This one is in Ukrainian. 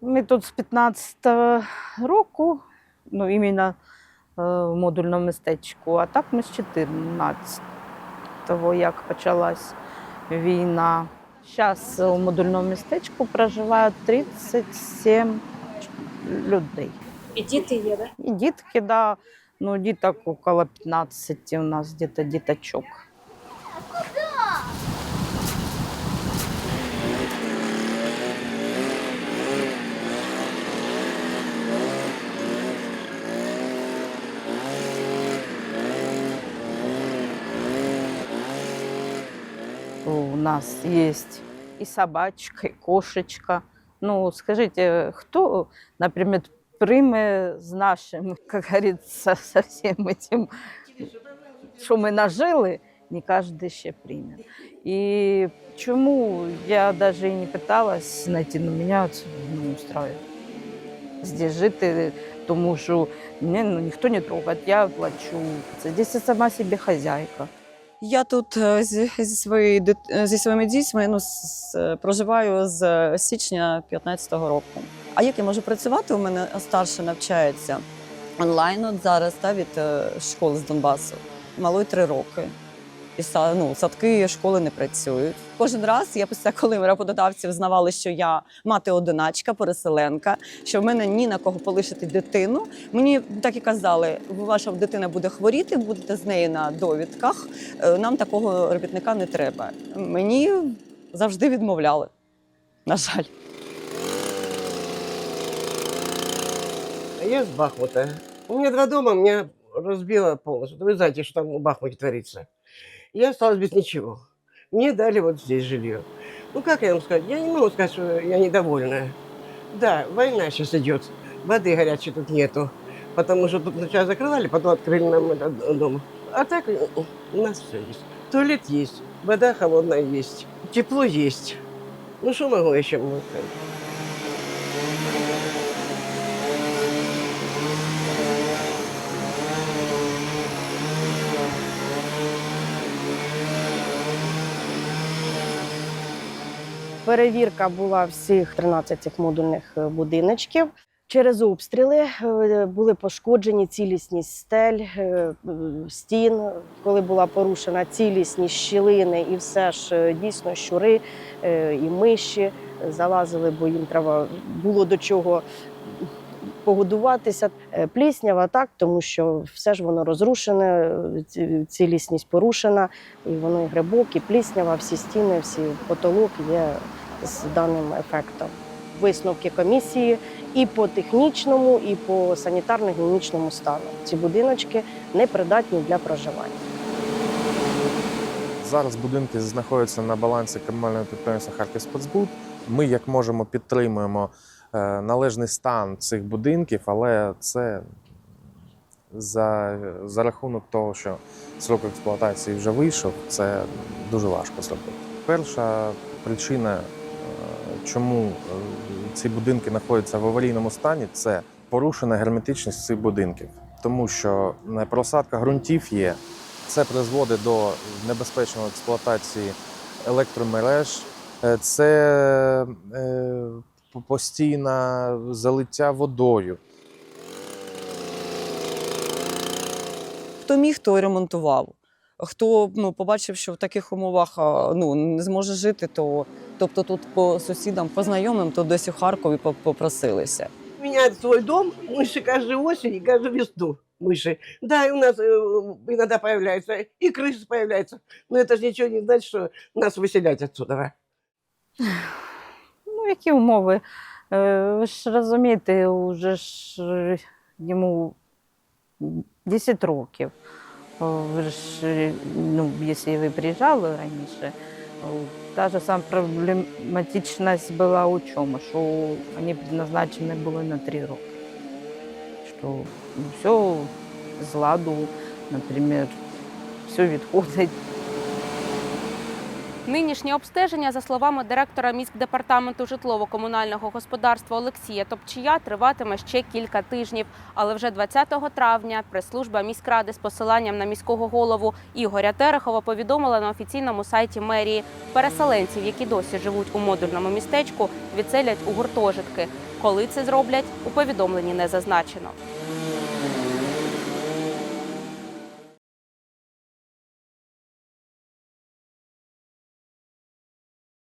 Ми тут з 15 року, ну іменно е, в модульному містечку, а так ми з 14-го, як почалась війна. Зараз у модульному містечку проживає 37 людей. І діти є, да? І дітки, да, ну діток около 15 у нас діточок. У нас есть и собачка, и кошечка. Ну, скажите, кто, например, прийме з нашим, как говорится, со всем этим, що ми нажили, не кожен ще прийме. І чому я навіть і не питалась знайти, но мене це не устраиває. Здесь жити, тому що мене ну, ніхто не трогає, я плачу. Це здесь я сама собі хазяйка. Я тут е, зі, зі, свої, е, зі своїми дітьми ну, з- з- проживаю з е, січня 15-го року. А як я можу працювати? У мене старше навчається онлайн от зараз та, від е, школи з Донбасу. Малої три роки. І ну, садки, школи не працюють. Кожен раз я після коли роботодавці взнавали, що я мати одиначка, переселенка, що в мене ні на кого полишити дитину. Мені так і казали, ваша дитина буде хворіти, будете з нею на довідках. Е, Нам такого робітника не треба. Мені завжди відмовляли. На жаль. Я с Бахмута. У меня два дома, меня разбило полностью. Вы знаете, что там в Бахмуте творится. Я осталась без ничего. Мне дали вот здесь жилье. Ну, как я вам сказать? Я не могу сказать, что я недовольна. Да, война сейчас идет. Воды горячей тут нету. Потому что тут сначала закрывали, потом открыли нам этот дом. А так у нас все есть. Туалет есть, вода холодная есть, тепло есть. Ну, что могу еще сказать? Перевірка була всіх 13 цих модульних е, будиночків. Через обстріли е, були пошкоджені цілісність стель, е, стін, коли була порушена цілісність щілини, і все ж дійсно щури і миші залазили, бо їм треба було до чого погодуватися. Е, Пліснява так, тому що все ж воно розрушене, е, цілісність порушена, і воно і грибок, і пліснява, всі стіни, всі потолок є з даним ефектом. Висновки комісії і по технічному, і по санітарно-гігієнічному стану. Ці будиночки непридатні для проживання. Зараз будинки знаходяться на балансі комунального підприємства «Харківспецбуд». Ми як можемо підтримуємо належний стан цих будинків, але це за, за рахунок того, що срок експлуатації вже вийшов, це дуже важко зробити. Перша причина, е, чому е, ці будинки знаходяться в аварійному стані, це порушена герметичність цих будинків, тому що е, просадка ґрунтів є. Це призводить до небезпечної експлуатації електромереж, Е, це е, постійне залиття водою. Хто міг, той ремонтував. Хто ну, побачив, що в таких умовах а, ну, не зможе жити, то тобто тут по сусідам, по знайомим, то десь у Харкові по- попросилися. меняют свой дом, мыши каждую осень и каждую весну. Мыши. Да, и у нас э, иногда появляются, и крысы появляются. Но это же ничего не значит, что нас выселять отсюда. Які умови? Е, Ви ж розумієте, уже ж йому 10 років. Ви ж, ну, якщо ви приїжджали раніше, та ж сама проблематичність була у чому, що вони предназначені були на 3 роки. Що все з ладу, наприклад, все відходить. Нинішнє обстеження, за словами директора міськдепартаменту житлово-комунального господарства Олексія Топчія, триватиме ще кілька тижнів. Але вже 20 травня прес-служба міськради з посиланням на міського голову Ігоря Терехова повідомила на офіційному сайті мерії переселенців, які досі живуть у модульному містечку, відселять у гуртожитки. Коли це зроблять, у повідомленні не зазначено.